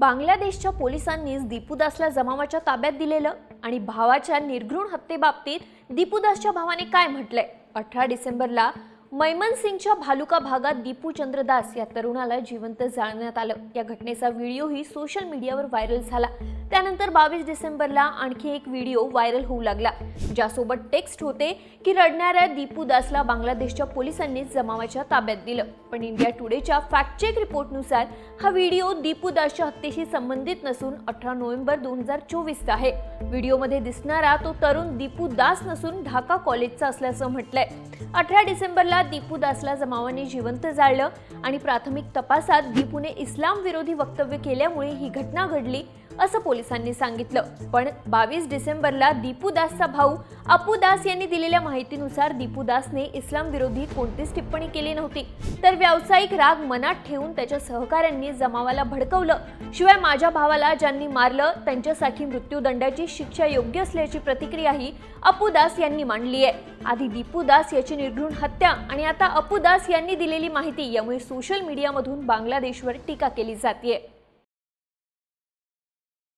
बांगलादेशच्या पोलिसांनीच दीपूदासला जमावाच्या ताब्यात दिलेलं आणि भावाच्या निर्घृण हत्येबाबतीत दीपूदासच्या भावाने काय म्हटलंय? अठरा डिसेंबरला मैमनसिंगच्या भालुका भागात दीपू चंद्रदास या तरुणाला जिवंत जाळण्यात आलं. या घटनेचा व्हिडिओही सोशल मीडियावर व्हायरल झाला. त्यानंतर बावीस डिसेंबरला आणखी एक व्हिडिओ व्हायरल होऊ लागला. ज्यासोबत टेक्स्ट होते की रडणाऱ्या दीपू दासला बांगलादेशच्या पोलिसांनी जमावाच्या ताब्यात दिलं. पण इंडिया टुडेच्या फॅक्ट चेक रिपोर्टनुसार हा व्हिडिओ दीपू दासच्या हत्येशी संबंधित नसून अठरा नोव्हेंबर दोन हजार चोवीसचा आहे. व्हिडिओमध्ये दिसणारा तो तरुण दीपू दास नसून ढाका कॉलेजचा असल्याचं म्हटलंय. अठरा डिसेंबरला दीपू दासला जमावाने जिवंत जाळलं आणि प्राथमिक तपासात दीपूने इस्लाम विरोधी वक्तव्य केल्यामुळे ही घटना घडली. असं पोलिसांनी सांगितलं. पण बावीस डिसेंबरला दीपू दासचा भाऊ अपू दास यांनी दिलेल्या माहितीनुसार दीपू दासने इस्लाम विरोधी कोणतीच टिप्पणी केली नव्हती. तर व्यावसायिक राग मनात ठेवून त्याच्या सहकाऱ्यांनी जमावाला भडकवलं. शिवाय माझ्या भावाला ज्यांनी मारलं त्यांच्यासाठी मृत्यूदंडाची शिक्षा योग्य असल्याची प्रतिक्रियाही अपू दास यांनी मांडली आहे आधी दीपू दास याची निर्घृण हत्या आणि आता अपू दास यांनी दिलेली माहिती यामुळे सोशल मीडियामधून बांगलादेशवर टीका केली जाते